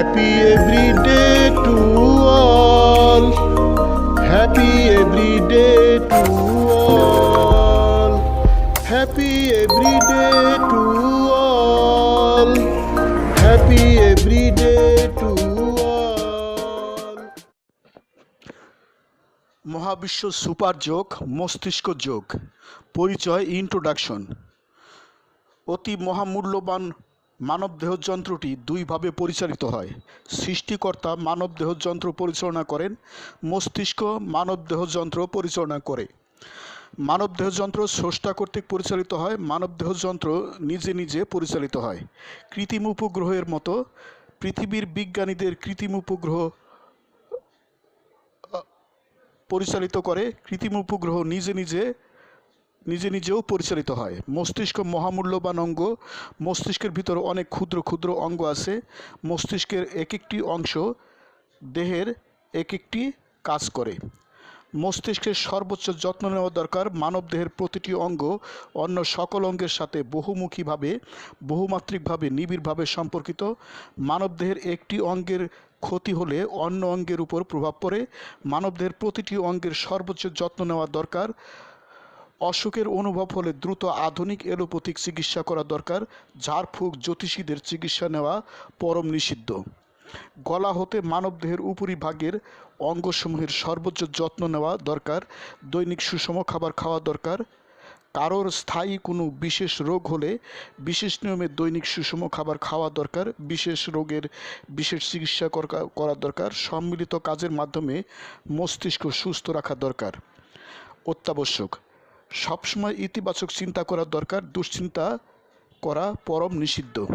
Happy every day to all. Happy every day to all. Happy every day to all. Happy every day to all. মহাবিশ্ব super যোগ মস্তিষ্ক যোগ পরিচয় introduction অতি মহামূল্যবান মানবদেহ যন্ত্রটি দুইভাবে পরিচালিত হয়। সৃষ্টিকর্তা মানবদেহ যন্ত্র পরিচালনা করেন, মস্তিষ্ক মানবদেহ যন্ত্র পরিচালনা করে। মানবদেহ যন্ত্র স্রষ্টা কর্তৃক পরিচালিত হয় মানবদেহ যন্ত্র নিজে নিজে পরিচালিত হয়। কৃত্রিম উপগ্রহের মতো পৃথিবীর বিজ্ঞানীদের কৃত্রিম উপগ্রহ পরিচালিত করে। কৃত্রিম উপগ্রহ নিজে নিজে নিজে নিজেও পরিচালিত হয়। মস্তিষ্ক মহামূল্যবান অঙ্গ। মস্তিষ্কের ভিতর অনেক ক্ষুদ্র ক্ষুদ্র অঙ্গ আছে। মস্তিষ্কের এক একটি অংশ দেহের এক একটি কাজ করে। মস্তিষ্কের সর্বোচ্চ যত্ন নেওয়া দরকার মানবদেহের প্রতিটি অঙ্গ অন্য সকল অঙ্গের সাথে বহুমুখীভাবে, বহুমাত্রিকভাবে, নিবিড়ভাবে সম্পর্কিত। মানবদেহের একটি অঙ্গের ক্ষতি হলে অন্য অঙ্গের উপর প্রভাব পড়ে। মানবদেহের প্রতিটি অঙ্গের সর্বোচ্চ যত্ন নেওয়া দরকার। অসুখের অনুভব হলে দ্রুত আধুনিক এলোপ্যাথিক চিকিৎসা করা দরকার, ঝাড়ফুঁক, জ্যোতিষীদের চিকিৎসা নেওয়া পরম নিষিদ্ধ। গলা হতে মানবদেহের উপরিভাগের অঙ্গসমূহের সর্বোচ্চ যত্ন নেওয়া দরকার, দৈনিক সুষম খাবার খাওয়া দরকার। কারোর স্থায়ী কোনো বিশেষ রোগ হলে বিশেষ নিয়মে দৈনিক সুষম খাবার খাওয়া দরকার, বিশেষ রোগের বিশেষ চিকিৎসা করা দরকার, সম্মিলিত কাজের মাধ্যমে মস্তিষ্ক সুস্থ রাখা দরকার। অত্যাবশ্যক। সবসময় ইতিবাচক চিন্তা করার দরকার, দুশ্চিন্তা করা পরম নিষিদ্ধ।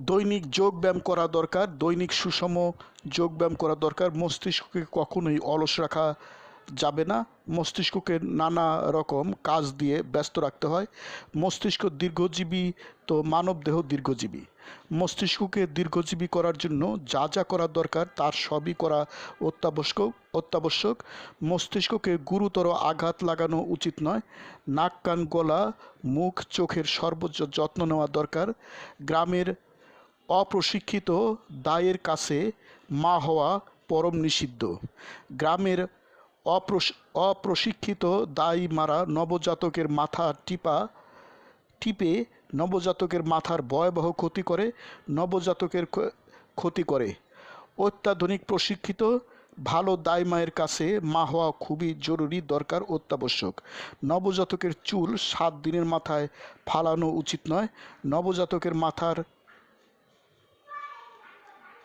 দৈনিক যোগ ব্যায়াম করা দরকার, দৈনিক সুষম যোগ ব্যায়াম করা দরকার। মস্তিষ্ককে কখনোই অলস রাখা যাবে না। মস্তিষ্ককে নানা রকম কাজ দিয়ে ব্যস্ত রাখতে হয়। মস্তিষ্ক দীর্ঘজীবী, তো মানব দেহ দীর্ঘজীবী। মস্তিষ্ককে দীর্ঘজীবী করার জন্য যা যা করা দরকার তার সবই করা অত্যাবশ্যক অত্যাবশ্যক। মস্তিষ্ককে গুরুতর আঘাত লাগানো উচিত নয়। নাক, কান, গলা, মুখ, চোখের সর্বোচ্চ যত্ন নেওয়া দরকার। গ্রামের অপ্রশিক্ষিত দায়ের কাছে মা হওয়া পরম নিষিদ্ধ। গ্রামের অপ্রশ- অপ্রশিক্ষিত দাই মারা নবজাতকের মাথা টিপা টিপে নবজাতকের মাথার ভয়াবহ ক্ষতি করে, নবজাতকের ক্ষতি করে। অত্যাধুনিক প্রশিক্ষিত, ভালো দায় মায়ের কাছে মা হওয়া খুবই জরুরি দরকার অত্যাবশ্যক। নবজাতকের চুল সাত দিনের মাথায় ফালানো উচিত নয়। নবজাতকের মাথার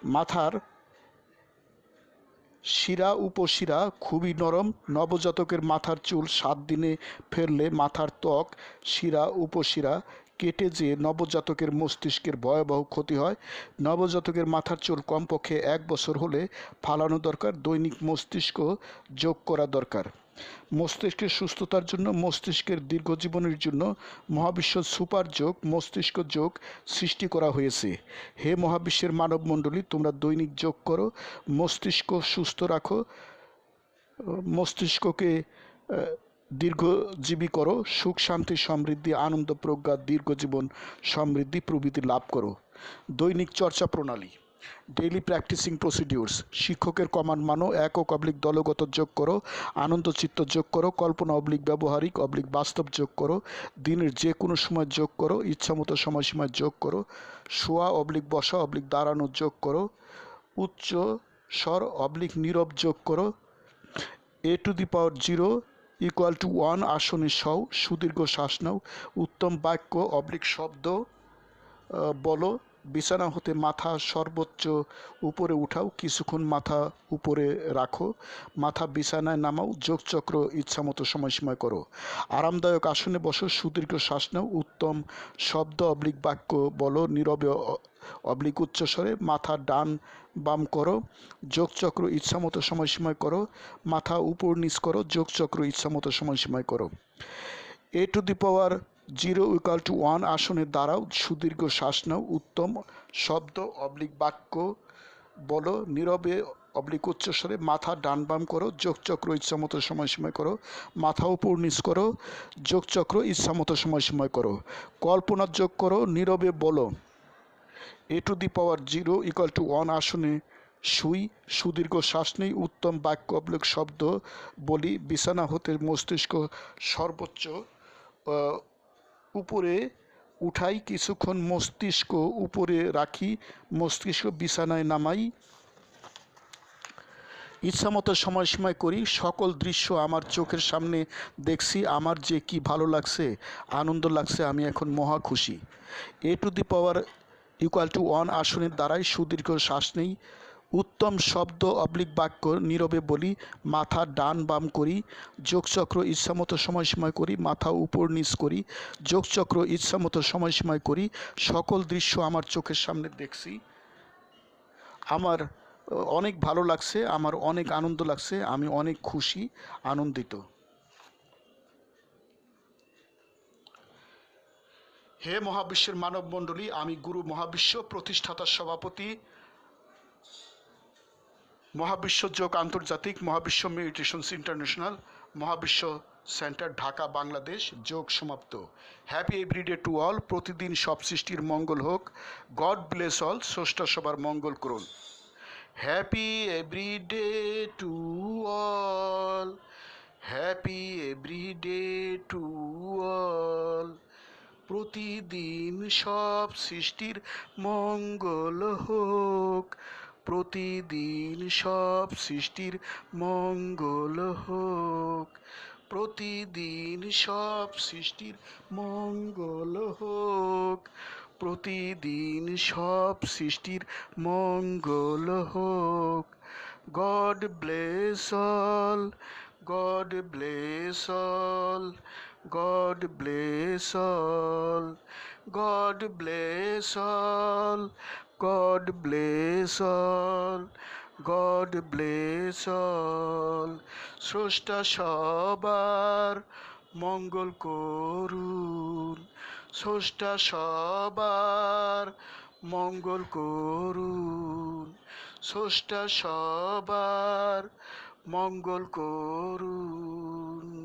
মাথার শিরা উপশিরা খুবই নরম, নবজাতকের মাথার চুল সাত দিনে ফেললে মাথার ত্বক শিরা উপশিরা কেটে যে নবজাতকের মস্তিষ্কের ভয়াবহ ক্ষতি হয়। নবজাতকের মাথার চুল কমপক্ষে এক বছর হলে ফালানো দরকার, দৈনিক মস্তিষ্ক যোগ করা দরকার। মস্তিষ্কের সুস্থতার জন্য, মস্তিষ্কের দীর্ঘজীবনের জন্য মহাবিশ্ব সুপার যোগ, মস্তিষ্ক যোগ সৃষ্টি করা হয়েছে। হে মহাবিশ্বের মানবমণ্ডলী, তোমরা দৈনিক যোগ করো, মস্তিষ্ক সুস্থ রাখো, মস্তিষ্ককে দীর্ঘজীবী করো, সুখ, শান্তি, সমৃদ্ধি, আনন্দ, প্রজ্ঞা, দীর্ঘজীবন সমৃদ্ধি প্রভৃতি লাভ করো। দৈনিক চর্চা প্রণালী। ডেইলি প্র্যাকটিসিং প্রসিডিউরস শিক্ষকের কমান্ড মানো একক অবলিক দলগত যোগ করো, আনন্দ চিত্ত যোগ করো, কল্পনা অবলিক ব্যবহারিক অবলিক বাস্তব যোগ করো, দিনের যে কোনো সময় যোগ করো, ইচ্ছামতো সময়সীমায় যোগ করো, শোয়া অবলিক বসা অবলিক দাঁড়ানো যোগ করো, উচ্চ স্বর অবলিক নীরব যোগ করো a to the power zero equal to one আসনে সও, সুদীর্ঘ শ্বাস নাও, উত্তম বাক্য অবলিক শব্দ বলো বিছানা হতে মাথা সর্বোচ্চ উপরে উঠাও, কিছুক্ষণ মাথা উপরে রাখো, মাথা বিছানায় নামাও, যোগচক্র ইচ্ছামতো সময়সীমা করো। আরামদায়ক আসনে বসো, সুদীর্ঘ শ্বাস নাও, উত্তম শব্দ অবলিক বাক্য বলো, নীরবে অবলিক উচ্চস্বরে মাথা ডান বাম করো, যোগচক্র ইচ্ছামতো সময়সীমায় করো, মাথা উপর নিচ করো, যোগচক্র ইচ্ছামতো সময়সীমায় করো। A to the power zero equal to one আসনে দাঁড়াও সুদীর্ঘ শ্বাস নাও, উত্তম শব্দ অবলিক বাক্য বলো, নীরবে অবলিক উচ্চস্বরে মাথা ডান বাম করো, যোগচক্র ইচ্ছামতো সময়সীমায় করো, মাথা উপর নিচ করো, যোগচক্র ইচ্ছামতো সময়সীমায় করো। কল্পনার যোগ করো, নীরবে বলো। A to the power zero equal to one আসনে শুই, সুদীর্ঘ শ্বাস নেই, উত্তম বাক্য অবলোক শব্দ বলি, বিছানা হতে মস্তিষ্ক সর্বোচ্চ উপরে উঠাই কিছুক্ষণ মস্তিষ্ক উপরে রাখি, মস্তিষ্ক বিছানায় নামাই। ইচ্ছামতো সময়সীমায় করি, সকল দৃশ্য আমার চোখের সামনে দেখছি, আমার যে কি ভালো লাগছে, আনন্দ লাগছে, আমি এখন মহা খুশি। A to the power equal to one আসনের দ্বারাই সুদীর্ঘ শ্বাস নেই। উত্তম শব্দ অবলিক বাক্য নীরবে বলি, মাথা ডান বাম করি, যোগচক্র ইচ্ছামতো সময়সীমায় করি, মাথা উপর নিচ করি, যোগচক্র ইচ্ছামতো সময়সীমায় করি, সকল দৃশ্য আমার চোখের সামনে দেখছি। আমার অনেক ভালো লাগছে, আমার অনেক আনন্দ লাগছে, আমি অনেক খুশি, আনন্দিত। হে মহাবিশ্বের মানব মণ্ডলী আমি গুরু মহাবিশ্ব, প্রতিষ্ঠাতা সভাপতি মহাবিশ্ব যোগ আন্তর্জাতিক মহাবিশ্ব মেডিটেশনস ইন্টারন্যাশনাল মহাবিশ্ব সেন্টার, ঢাকা, বাংলাদেশ, যোগ সমাপ্ত। হ্যাপি এভরিডে টু অল প্রতিদিন সব সৃষ্টির মঙ্গল হোক। গড ব্লেস অল স্রষ্টা সবার মঙ্গল করুন। Happy every day to all happy every day to all প্রতিদিন সব সৃষ্টির মঙ্গল হোক। প্রতিদিন সব সৃষ্টির মঙ্গল হোক প্রতিদিন সব সৃষ্টির মঙ্গল হোক প্রতিদিন সব সৃষ্টির মঙ্গল হোক God bless all, God bless all God bless all. God bless all. God bless all. God bless all. স্রষ্টা সবার মঙ্গল করুন স্রষ্টা সবার মঙ্গল করুন স্রষ্টা সবার মঙ্গল করুন